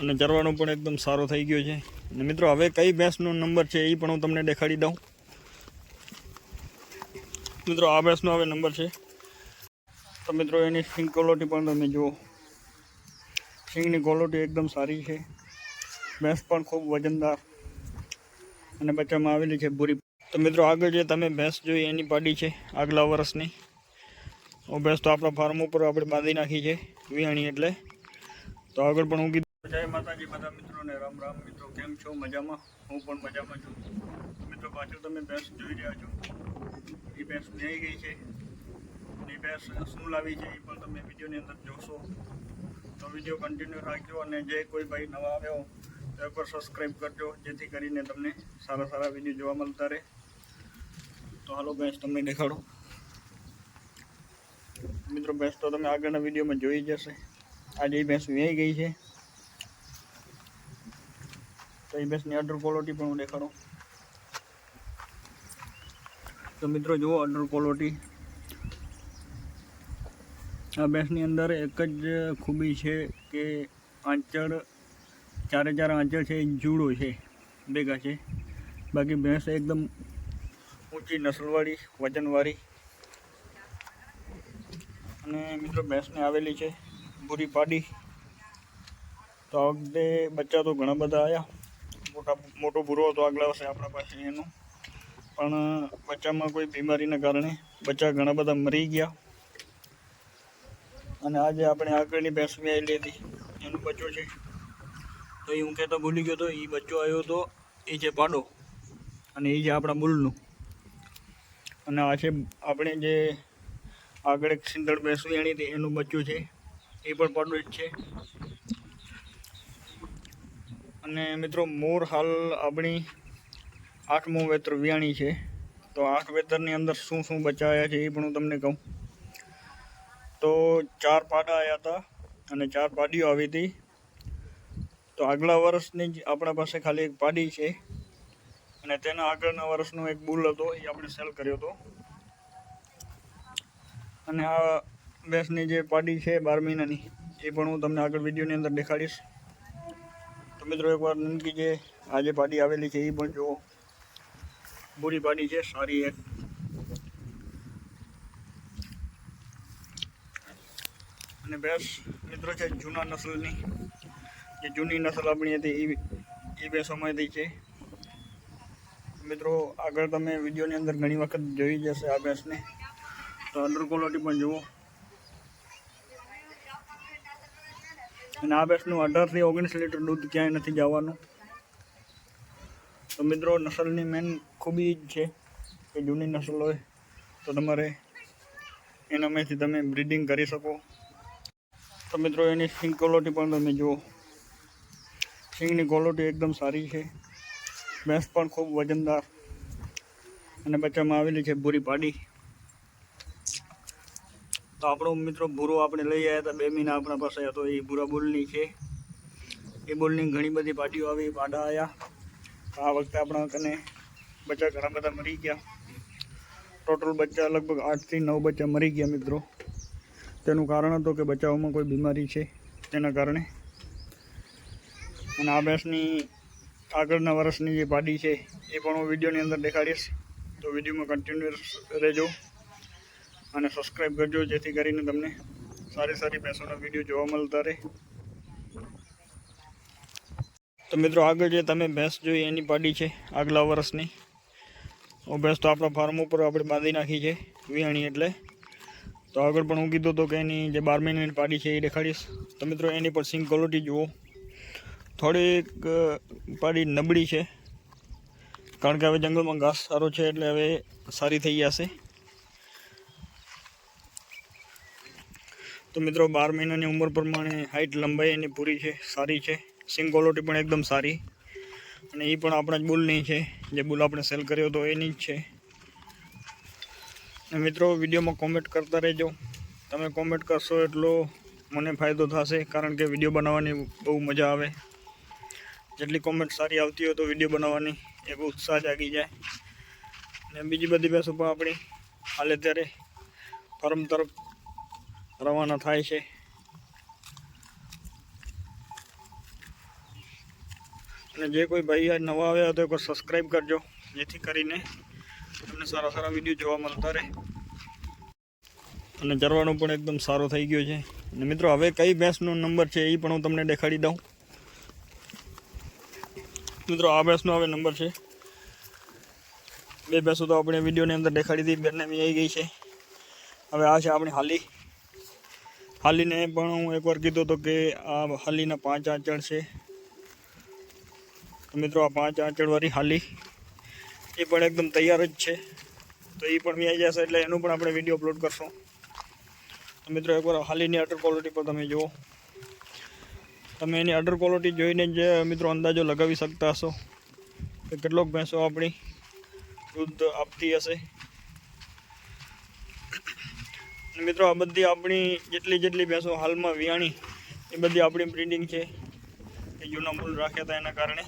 અને ચરવાનો પણ એકદમ સારો થઈ ગયો છે. અને મિત્રો, હવે કઈ ભેંસનો નંબર છે એ પણ હું તમને દેખાડી દઉં. મિત્રો, આ ભેંસનો હવે નંબર છે. તો મિત્રો, એની સિંગ ક્વોલિટી પણ તમે જુઓ. સિંગની ક્વોલિટી એકદમ સારી છે. ભેંસ પણ ખૂબ વજનદાર અને બચ્ચામાં આવેલી છે ભૂરી. તો મિત્રો, આગળ જે તમે ભેંસ જોઈ, એની પાડી છે આગલા વર્ષની. ભેંસ તો આપણા ફાર્મ ઉપર આપણે બાંધી નાખી છે વિયાણી એટલે. તો આગળ પણ હું જય માતાજી બધા મિત્રોને, રામ રામ મિત્રો, કેમ છો? મજામાં? હું પણ મજામાં છું. મિત્રો, પાછળ તમે ભેંસ જોઈ રહ્યા છો. એ ભેંસ ન્યાઈ ગઈ છે. એ ભેંસ શું લાવી છે એ પણ તમે વિડીયોની અંદર જોશો. તો વીડિયો કન્ટિન્યુ રાખજો અને જે કોઈ ભાઈ નવા આવ્યો, તો એકવાર સબસ્ક્રાઈબ કરજો, જેથી કરીને તમને સારા સારા વીડિયો જોવા મળતા રહે. તો હાલો ભેંસ તમને દેખાડો. મિત્રો ભેંસ તો તમે આગળના વિડીયોમાં જોઈ જશે આજે એ ભેંસ વેઈ ગઈ છે. તો એ ભેંસની અડર ક્વોલિટી પણ હું દેખાડું. તો મિત્રો જુઓ અડર ક્વોલિટી આ ભેંસની અંદર એક જ ખૂબી છે કે આંચળ, ચારે ચાર આંચળ છે એ જુડો છે, ભેગા છે. બાકી ભેંસ એકદમ ઊંચી નસલવાળી, વજનવાળી. અને મિત્રો ભેંસને આવેલી છે ભૂરી પાડી. તો આ વખતે બચ્ચા તો ઘણા બધા આવ્યા મોટા મોટો ભૂરો હતો આગલા વર્ષે આપણા પાસે એનો. પણ બચ્ચામાં કોઈ બીમારીના કારણે બચ્ચા ઘણા બધા મરી ગયા. અને આજે આપણે આગળની ભેંસ આવેલી હતી એનો બચ્ચો છે. તો એ હું કહેતો ભૂલી ગયો હતો એ બચ્ચો આવ્યો હતો એ છે પાડો. અને એ છે આપણા બુલનું. અને આ છે આપણે જે આગળ એક સિંદળ ભેંસ વેણી હતી એનું બચ્ચું છે. એ પણ પાડો જ છે. અને મિત્રો મોર હાલ આપણી આઠમું વેતર વિયાણી છે. તો આઠ વેતરની અંદર શું શું બચાવ્યા છે એ પણ હું તમને કહું. તો ચાર પાડા આવ્યા હતા અને ચાર પાડીઓ આવી હતી. તો આગલા વર્ષની જ આપણા પાસે ખાલી એક પાડી છે અને તેના આગળના વર્ષનો એક બુલ હતો એ આપણે સેલ કર્યો હતો. અને આ ભેંસની જે પાડી છે બાર મહિનાની એ પણ હું તમને આગળ વિડીયોની અંદર દેખાડીશ. તો મિત્રો એકવાર નંદકી જે આજે પાડી આવેલી છે, એ પણ જુઓ. બુરી પાડી છે, સારી એક. અને ભેંસ મિત્રો છે, જૂના નસલની. જે જૂની નસલ આપણી હતી એ ભેંસોમાંથી છે. મિત્રો, આગળ તમે વિડીયોની અંદર ઘણી વખત જોઈ જશે આ ભેંસને. તો અંડર ક્વોલિટી પણ જુઓ. અને આ ભેંસનું અઢારથી ઓગણીસ લીટર દૂધ ક્યાંય નથી જવાનું. તો મિત્રો, નસલની મેન ખૂબી જ છે કે જૂની નસલ હોય તો તમારે એનામાંથી તમે બ્રીડિંગ કરી શકો. તો મિત્રો, એની સિંગ ક્વોલિટી પણ તમે જુઓ. સિંગની ક્વોલિટી એકદમ સારી છે. ભેંસ પણ ખૂબ વજનદાર અને બચ્ચામાં આવેલી છે ભૂરી પાડી. તો આપણો મિત્રો ભૂરો આપણે લઈ આવ્યા હતા. બે મહિના આપણા પાસે હતો. એ ભૂરા બોલની છે. એ બોલની ઘણી બધી પાટીઓ આવી. પાડા આવ્યા આ વખતે આપણા કને બચ્ચા ઘણા બધા મરી ગયા. ટોટલ બચ્ચા લગભગ આઠથી નવ બચ્ચા મરી ગયા મિત્રો. તેનું કારણ હતું કે બચ્ચાઓમાં કોઈ બીમારી છે. તેના કારણે. અને આ ભેંસની આગળના વર્ષની જે પાડી છે, એ પણ હું વિડીયોની અંદર દેખાડીશ. તો વિડીયોમાં કન્ટિન્યુઅસ રહેજો. અને સબસ્ક્રાઈબ કરજો, જેથી કરીને તમને સારી સારી ભેંસોના વીડિયો જોવા મળતા રહે. તો મિત્રો, આગળ જે તમે ભેંસ જોઈ, એની પાડી છે આગલા વર્ષની. ઓ ભેંસ તો આપણા ફાર્મ ઉપર આપણે બાંધી નાખી છે વિયાણી એટલે. તો આગળ પણ હું કીધું હતું કે એની જે બાર મહિનાની પાડી છે એ દેખાડીશ. તો મિત્રો, એની પણ સિંગ ક્વોલિટી જુઓ. થોડીક પાડી નબળી છે. કારણ કે હવે જંગલમાં ઘાસ સારો છે એટલે હવે સારી થઈ જશે. તો મિત્રો, બાર મહિનાની ઉંમર પ્રમાણે હાઇટ લંબાઈ એની પૂરી છે, સારી છે. સિંગ ક્વોલિટી પણ એકદમ સારી. અને એ પણ આપણા જ બુલની છે, જે બુલ આપણે સેલ કર્યો હતો એની જ છે. અને મિત્રો, વિડીયોમાં કોમેન્ટ કરતા રહેજો. તમે કોમેન્ટ કરશો એટલો મને ફાયદો થશે, કારણ કે વીડિયો બનાવવાની બહુ મજા આવે. જેટલી કોમેન્ટ સારી આવતી હોય તો વીડિયો બનાવવાની એ બહુ ઉત્સાહ જાગી જાય. અને બીજી બધી ભેંસો પણ આપણી, હાલે ત્યારે, ફાર્મ તરફ રવાના થાય છે. અને જે કોઈ ભાઈ આ નવા આવ્યા તો એકવાર સબસ્ક્રાઈબ કરજો. જેથી કરીને તમને સારા સારા વીડિયો જોવા મળતા રહે. અને ચરવાનું પણ એકદમ સારો થઈ ગયો છે. અને મિત્રો, હવે કઈ ભેંસનો નંબર છે એ પણ હું તમને દેખાડી દઉં. મિત્રો, આ ભેંસનો હવે નંબર છે. બે ભેંસો તો આપણે વિડીયોની અંદર દેખાડી હતી બંને આવી ગઈ છે. હવે આ છે આપણી હાલી. હાલીને પણ હું એકવાર કીધું હતો કે આ હાલીના પાંચ આંચળ છે. તો મિત્રો આ પાંચ આંચળવાળી હાલી એ પણ એકદમ તૈયાર જ છે. તો એ પણ આવી જશે એટલે એનું પણ આપણે વીડિયો અપલોડ કરશું. તો મિત્રો એકવાર હાલીની અટર ક્વોલિટી પર તમે જુઓ. તમે એની અટર ક્વોલિટી જોઈને જ મિત્રો અંદાજો લગાવી શકતા હશો કે કેટલોક ભેંસો આપણી દૂધ આપતી હશે અને મિત્રો, આ બધી આપણી જેટલી જેટલી ભેંસો હાલમાં વિયાણી, એ બધી આપણી બ્રિડિંગ છે. એ જૂના મૂળ રાખ્યા હતા એના કારણે.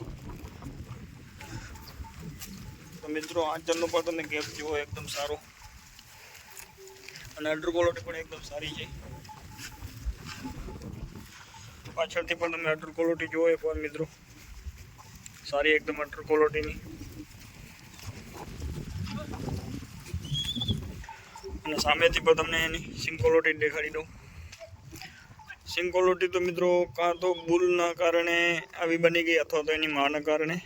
તો મિત્રો આંચલનો પણ તમે ગેપ જુઓ, એકદમ સારો. અને અડર ક્વોલિટી પણ એકદમ સારી છે. પાછળથી પણ તમે અડર ક્વોલિટી જુઓ પણ મિત્રો. સારી એકદમ અડર ક્વોલિટીની અને સામેથી પણ તમને એની સિંકોલોટી દેખાડી દઉં. સિંકોલોટી તો મિત્રો કાં તો બુલના કારણે આવી બની ગઈ અથવા તો એની માના કારણે.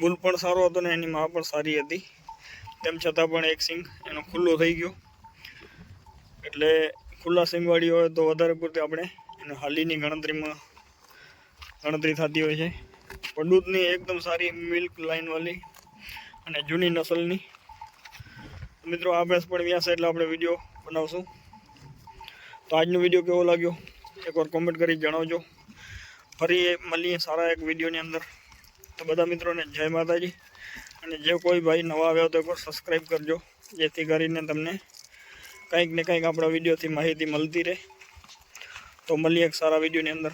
બુલ પણ સારો હતો ને એની મા પણ સારી હતી. તેમ છતાં પણ એક સિંગ એનો ખુલ્લો થઈ ગયો. એટલે ખુલ્લા સિંગવાળી હોય તો વધારે પૂરતી આપણે એને હાલીની ગણતરીમાં ગણતરી થતી હોય છે. પણ એકદમ સારી મિલ્ક લાઇનવાળી અને જૂની નસલની મિત્રો, આ ભેંસ પણ વ્યાસ એટલે આપણે વીડિયો બનાવશું. તો આજનો વીડિયો કેવો લાગ્યો? એકવાર કોમેન્ટ કરી જણાવજો. ફરી મળીએ સારા એક વિડીયોની અંદર. તો બધા મિત્રોને જય માતાજી. અને જે કોઈ ભાઈ નવા આવ્યા તો એકવાર સબસ્ક્રાઈબ કરજો. જેથી કરીને તમને કંઈક ને કંઈક આપણા વિડીયોથી માહિતી મળતી રહે. તો મળીએ એક સારા વિડીયોની અંદર.